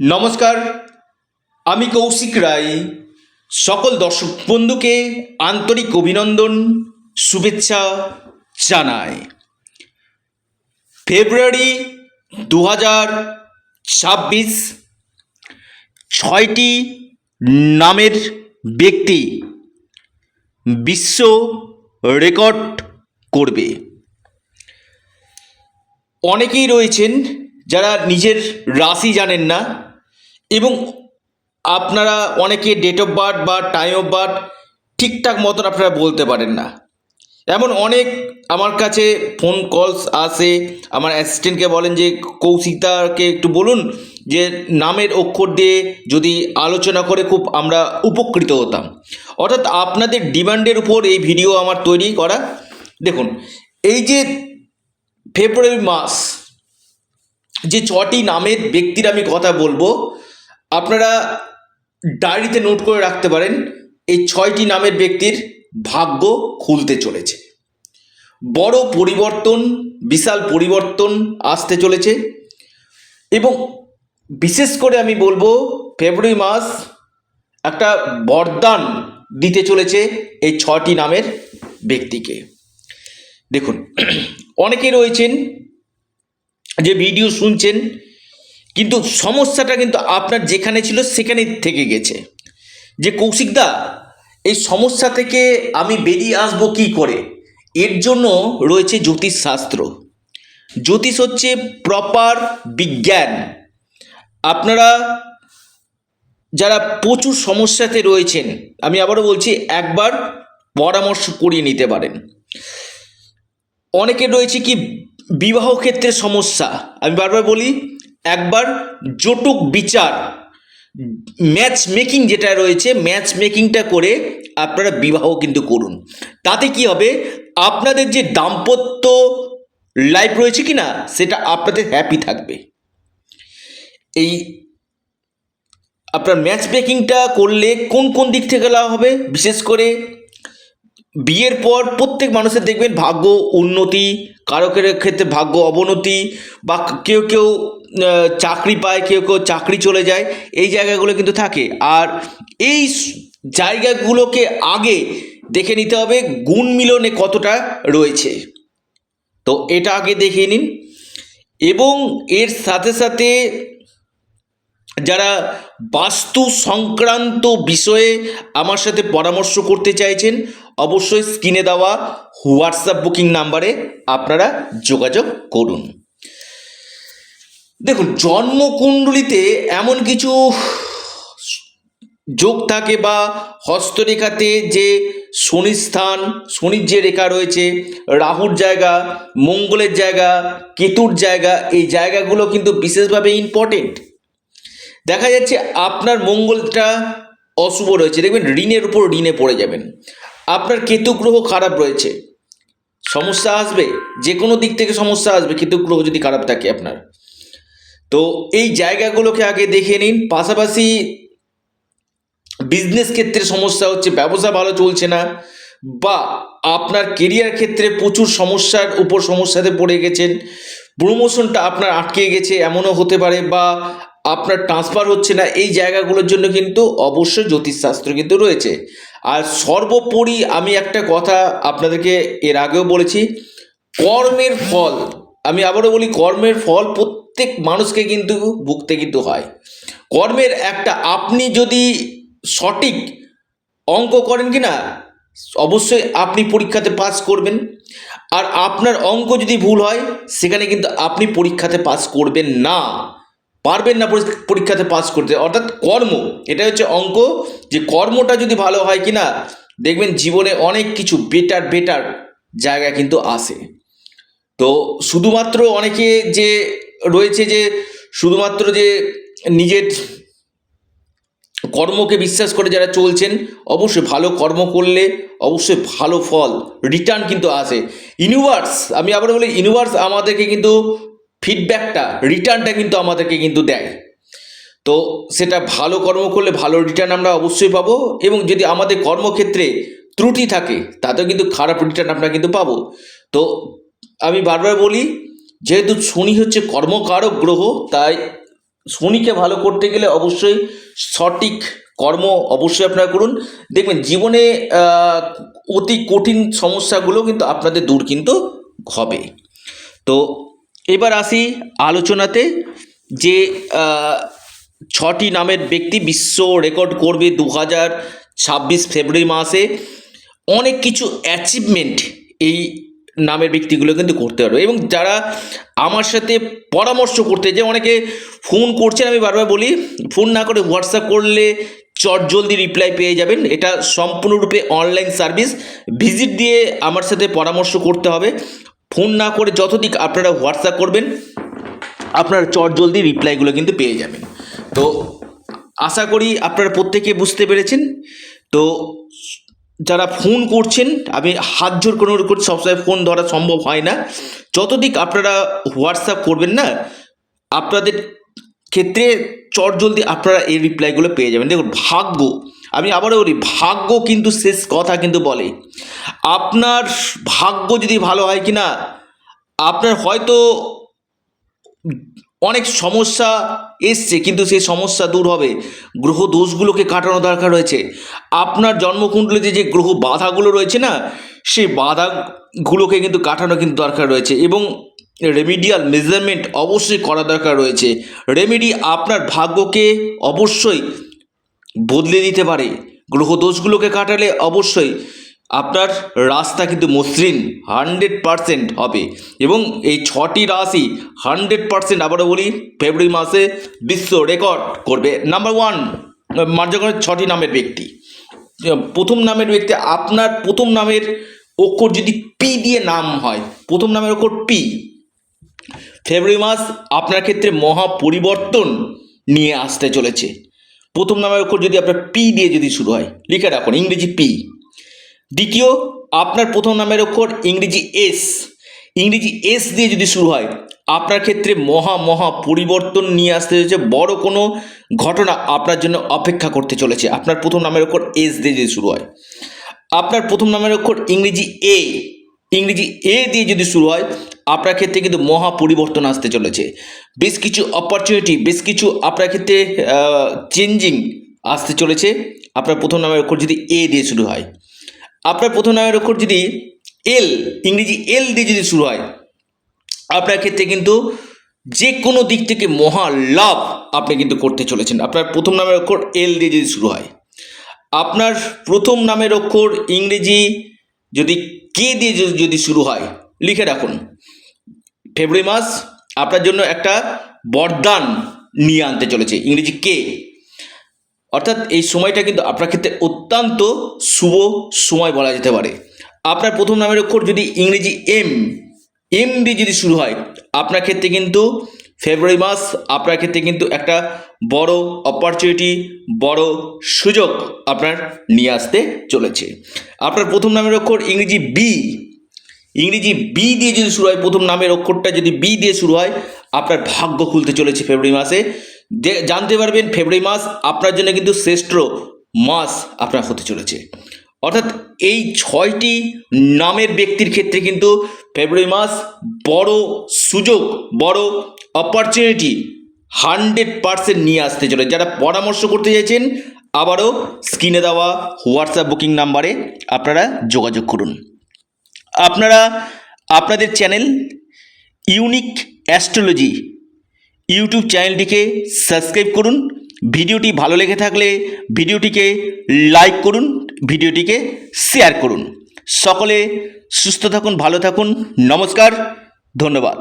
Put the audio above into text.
নমস্কার, আমি কৌশিক রায়। সকল দর্শক বন্ধুকে আন্তরিক অভিনন্দন, শুভেচ্ছা জানাই। ফেব্রুয়ারি দু হাজার ছাব্বিশ, ছয়টি নামের ব্যক্তি বিশ্ব রেকর্ড করবে। অনেকেই রয়েছেন যারা নিজের রাশি জানেন না এবং আপনারা অনেকে ডেট অফ বার্থ বা টাইম অফ বার্থ ঠিকঠাক মতন আপনারা বলতে পারেন না। এমন অনেক আমার কাছে ফোন কলস আসে, আমার অ্যাসিস্ট্যান্টকে বলেন যে কৌশিকদাকে একটু বলুন যে, নামের অক্ষর দিয়ে যদি আলোচনা করে খুব আমরা উপকৃত হতাম। অর্থাৎ আপনাদের ডিমান্ডের উপর এই ভিডিও আমার তৈরি করা। দেখুন, এই যে ফেব্রুয়ারি মাস, যে ছটি নামের ব্যক্তির আমি কথা বলব আপনারা ডায়েরিতে নোট করে রাখতে পারেন, এই ছয়টি নামের ব্যক্তির ভাগ্য খুলতে চলেছে। বড় পরিবর্তন, বিশাল পরিবর্তন আসতে চলেছে এবং বিশেষ করে আমি বলব, ফেব্রুয়ারি মাস একটা বরদান দিতে চলেছে এই ছটি নামের ব্যক্তিকে। দেখুন অনেকে রয়েছেন যে ভিডিও শুনছেন কিন্তু সমস্যাটা কিন্তু আপনার যেখানে ছিল সেখানে থেকে গেছে। যে কৌশিকদা এই সমস্যা থেকে আমি বেরিয়ে আসব কি করে? এর জন্য রয়েছে জ্যোতিষশাস্ত্র। জ্যোতিষ হচ্ছে প্রপার বিজ্ঞান। আপনারা যারা প্রচুর সমস্যাতে রয়েছেন, আমি আবারও বলছি, একবার পরামর্শ করিয়ে নিতে পারেন। অনেকের রয়েছে কি, বিবাহ ক্ষেত্রে সমস্যা। আমি বারবার বলি একবার জটুক বিচার ম্যাচ মেকিং যেটা রয়েছে ম্যাচ মেকিংটা করে আপনারা বিবাহ কিন্তু করুন। তাতে কি হবে? আপনাদের যে দাম্পত্য লাইফ রয়েছে কি না সেটা আপনাদের হ্যাপি থাকবে। এই আপনার ম্যাচ মেকিংটা করলে কোন কোন দিক থেকে লাভ হবে? বিশেষ করে বিয়ের পর প্রত্যেক মানুষের দেখবেন ভাগ্য উন্নতি, কারকের ক্ষেত্রে ভাগ্য অবনতি বা কেউ কেউ চাকরি পায়, কেউ কেউ চাকরি চলে যায়, এই জায়গাগুলো কিন্তু থাকে। আর এই জায়গাগুলোকে আগে দেখে নিতে হবে গুণ মিলনে কতটা রয়েছে। তো এটা আগে দেখে নিন। এবং এর সাথে সাথে যারা বাস্তু সংক্রান্ত বিষয়ে আমার সাথে পরামর্শ করতে চাইছেন অবশ্যই স্ক্রিনে দেওয়া হোয়াটসঅ্যাপ বুকিং নাম্বারে আপনারা যোগাযোগ করুন। দেখুন, জন্মকুণ্ডলিতে এমন কিছু যোগ থাকে বা হস্তরেখাতে যে শনির স্থান, শনির যে রেখা রয়েছে, রাহুর জায়গা, মঙ্গলের জায়গা, কেতুর জায়গা, এই জায়গাগুলো কিন্তু বিশেষভাবে ইম্পর্টেন্ট দেখা যাচ্ছে আপনার মঙ্গলটা অশুভ রয়েছে। দেখবেন, ঋণের উপর ঋণে পড়ে যাবেন। আপনার কেতু গ্রহ খারাপ রয়েছে, সমস্যা আসবে যে কোনো দিক থেকে সমস্যা আসবে কেতু গ্রহ যদি খারাপ থাকে আপনার। তো এই জায়গাগুলোকে আগে দেখে নিন, পাশাপাশি বিজনেস ক্ষেত্রে সমস্যা হচ্ছে, ব্যবসা ভালো চলছে না, বা আপনার কেরিয়ার ক্ষেত্রে প্রচুর সমস্যার উপর সমস্যাতে পড়ে গেছেন প্রমোশনটা আপনার আটকে গেছে, এমনও হতে পারে, বা আপনার ট্রান্সফার হচ্ছে না, এই জায়গাগুলোর জন্য কিন্তু অবশ্যই জ্যোতিষশাস্ত্র কিন্তু রয়েছে। আর সর্বোপরি আমি একটা কথা আপনাদেরকে এর আগেও বলেছি, কর্মের ফল, আমি আবারও বলি কর্মের ফল প্রত্যেক মানুষকে কিন্তু ভুগতে কিন্তু হয়। কর্মের একটা, আপনি যদি সঠিক অঙ্ক করেন কি না অবশ্যই আপনি পরীক্ষাতে পাস করবেন। আর আপনার অঙ্ক যদি ভুল হয়, সেখানে কিন্তু আপনি পরীক্ষাতে পাস করবেন না। পারবেন না পরীক্ষা- পরীক্ষাতে পাস করতে। অর্থাৎ কর্ম, এটা হচ্ছে অঙ্ক। যে কর্মটা যদি ভালো হয় কি না দেখবেন জীবনে অনেক কিছু বেটার বেটার জায়গা কিন্তু আসে। তো শুধুমাত্র অনেকে যে রয়েছে যে শুধুমাত্র যে নিজের কর্মকে বিশ্বাস করে যারা চলছেন, অবশ্যই ভালো কর্ম করলে অবশ্যই ভালো ফল রিটার্ন কিন্তু আসে। ইউনিভার্স আমি আবার বলি ইউনিভার্স আমাদেরকে কিন্তু ফিডব্যাকটা রিটার্নটা কিন্তু আমাদেরকে কিন্তু দেয়। তো সেটা ভালো কর্ম করলে ভালো রিটার্ন আমরা অবশ্যই পাবো এবং যদি আমাদের কর্মক্ষেত্রে ত্রুটি থাকে, তাতেও কিন্তু খারাপ রিটার্ন আমরা কিন্তু পাবো। তো আমি বারবার বলি, যেহেতু শনি হচ্ছে কর্মকারক গ্রহ, তাই শনিকে ভালো করতে গেলে অবশ্যই সঠিক কর্ম অবশ্যই আপনারা করুন। দেখবেন জীবনে অতি কঠিন সমস্যাগুলো কিন্তু আপনাদের দূর কিন্তু হবে। তো এবার আসি আলোচনাতে যে ছটি নামের ব্যক্তি বিশ্ব রেকর্ড করবে দু হাজার ছাব্বিশ ফেব্রুয়ারি মাসে। অনেক কিছু অ্যাচিভমেন্ট এই নামের ব্যক্তিগুলো কিন্তু করতে পারবে। এবং যারা আমার সাথে পরামর্শ করতে যে অনেকে ফোন করছেন, আমি বারবার বলি ফোন না করে হোয়াটসঅ্যাপ করলে চট জলদি রিপ্লাই পেয়ে যাবেন। এটা সম্পূর্ণরূপে অনলাইন সার্ভিস ভিজিট দিয়ে আমার সাথে পরামর্শ করতে হবে। ফোন না করে যতদিক আপনারা হোয়াটসঅ্যাপ করবেন, আপনার চট জলদি রিপ্লাইগুলো কিন্তু পেয়ে যাবেন। তো আশা করি আপনারা প্রত্যেকে বুঝতে পেরেছেন। তো যারা ফোন করছেন, আমি হাত জোর করছি, সবসময় ফোন ধরা সম্ভব হয় না। যতদিক আপনারা হোয়াটসঅ্যাপ করবেন না, আপনাদের ক্ষেত্রে চট জলদি আপনারা এই রিপ্লাইগুলো পেয়ে যাবেন। দেখুন, ভাগ্য আমি আবারও বলি, ভাগ্য কিন্তু শেষ কথা কিন্তু বলে। আপনার ভাগ্য যদি ভালো হয় কি না আপনার হয়তো অনেক সমস্যা এসছে, কিন্তু সেই সমস্যা দূর হবে। গ্রহ দোষগুলোকে কাটানো দরকার রয়েছে। আপনার জন্মকুণ্ডলিতে যে গ্রহ বাধাগুলো রয়েছে না, সেই বাধাগুলোকে কিন্তু কাটানো কিন্তু দরকার রয়েছে এবং রেমিডিয়াল মেজারমেন্ট অবশ্যই করা দরকার রয়েছে। রেমেডি আপনার ভাগ্যকে অবশ্যই বদলে দিতে পারে। গ্রহ দোষগুলোকে কাটালে অবশ্যই আপনার রাস্তা কিন্তু মসৃণ, হান্ড্রেড পারসেন্ট হবে। এবং এই ছটি রাশি হান্ড্রেড পারসেন্ট আবারও বলি, ফেব্রুয়ারি মাসে বিশ্ব রেকর্ড করবে। নাম্বার ওয়ান মার্জাগণের ছটি নামের ব্যক্তি। প্রথম নামের ব্যক্তি, আপনার প্রথম নামের অক্ষর যদি পি দিয়ে নাম হয়, প্রথম নামের অক্ষর পি ফেব্রুয়ারি মাস আপনার ক্ষেত্রে মহা পরিবর্তন নিয়ে আসতে চলেছে। প্রথম নামের অক্ষর যদি আপনার পি দিয়ে যদি শুরু হয়, লিখে রাখুন ইংরেজি পি দ্বিতীয়, আপনার প্রথম নামের অক্ষর ইংরেজি এস ইংরেজি এস দিয়ে যদি শুরু হয়, আপনার ক্ষেত্রে মহা মহা পরিবর্তন নিয়ে আসতে চলেছে, বড় কোনো ঘটনা আপনার জন্য অপেক্ষা করতে চলেছে। আপনার প্রথম নামের অক্ষর এস দিয়ে যদি শুরু হয়, আপনার প্রথম নামের অক্ষর ইংরেজি এ ইংরেজি এ দিয়ে যদি শুরু হয়, আপনার ক্ষেত্রে কিন্তু মহা পরিবর্তন আসতে চলেছে। বেশ কিছু অপরচুনিটি বেশ কিছু আপনার ক্ষেত্রে চেঞ্জিং আসতে চলেছে। আপনার প্রথম নামের অক্ষর যদি এ দিয়ে শুরু হয়। আপনার প্রথম নামের অক্ষর যদি এল, ইংরেজি এল দিয়ে যদি শুরু হয়, আপনার ক্ষেত্রে কিন্তু যে কোনো দিক থেকে মহা লাভ আপনি কিন্তু করতে চলেছেন। আপনার প্রথম নামের অক্ষর এল দিয়ে যদি শুরু হয়। আপনার প্রথম নামের অক্ষর ইংরেজি যদি কে দিয়ে যদি- শুরু হয়, লিখে রাখুন। ফেব্রুয়ারি মাস আপনার জন্য একটা বরদান নিয়ে আনতে চলেছে, ইংরেজি কে? অর্থাৎ এই সময়টা কিন্তু আপনার ক্ষেত্রে অত্যন্ত শুভ সময় বলা যেতে পারে। আপনার প্রথম নামের অক্ষর যদি ইংরেজি এম এম দিয়ে যদি শুরু হয়, আপনার ক্ষেত্রে কিন্তু ফেব্রুয়ারি মাস আপনার ক্ষেত্রে কিন্তু একটা বড় অপরচুনিটি বড় সুযোগ আপনার নিয়ে আসতে চলেছে। আপনার প্রথম নামের অক্ষর ইংরেজি বি ইংরেজি বি দিয়ে যদি শুরু হয়, প্রথম নামের অক্ষরটা যদি বি দিয়ে শুরু হয়, আপনার ভাগ্য খুলতে চলেছে ফেব্রুয়ারি মাসে। জানতে পারবেন ফেব্রুয়ারি মাস আপনার জন্য কিন্তু শ্রেষ্ঠ মাস আপনার হতে চলেছে। অর্থাৎ এই ছয়টি নামের ব্যক্তির ক্ষেত্রে কিন্তু ফেব্রুয়ারি মাস বড় সুযোগ, বড় অপরচুনিটি হান্ড্রেড পার্সেন্ট নিয়ে আসতে চলে যারা পরামর্শ করতে চাইছেন, আবারও স্ক্রিনে দেওয়া হোয়াটসঅ্যাপ বুকিং নাম্বারে আপনারা যোগাযোগ করুন। আপনারা আপনাদের চ্যানেল ইউনিক অ্যাস্ট্রোলজি ইউটিউব চ্যানেলটিকে সাবস্ক্রাইব করুন। ভিডিওটি ভালো লেগে থাকলে ভিডিওটিকে লাইক করুন। ভিডিওটিকে শেয়ার করুন। সকলে সুস্থ থাকুন ভালো থাকুন। নমস্কার ধন্যবাদ।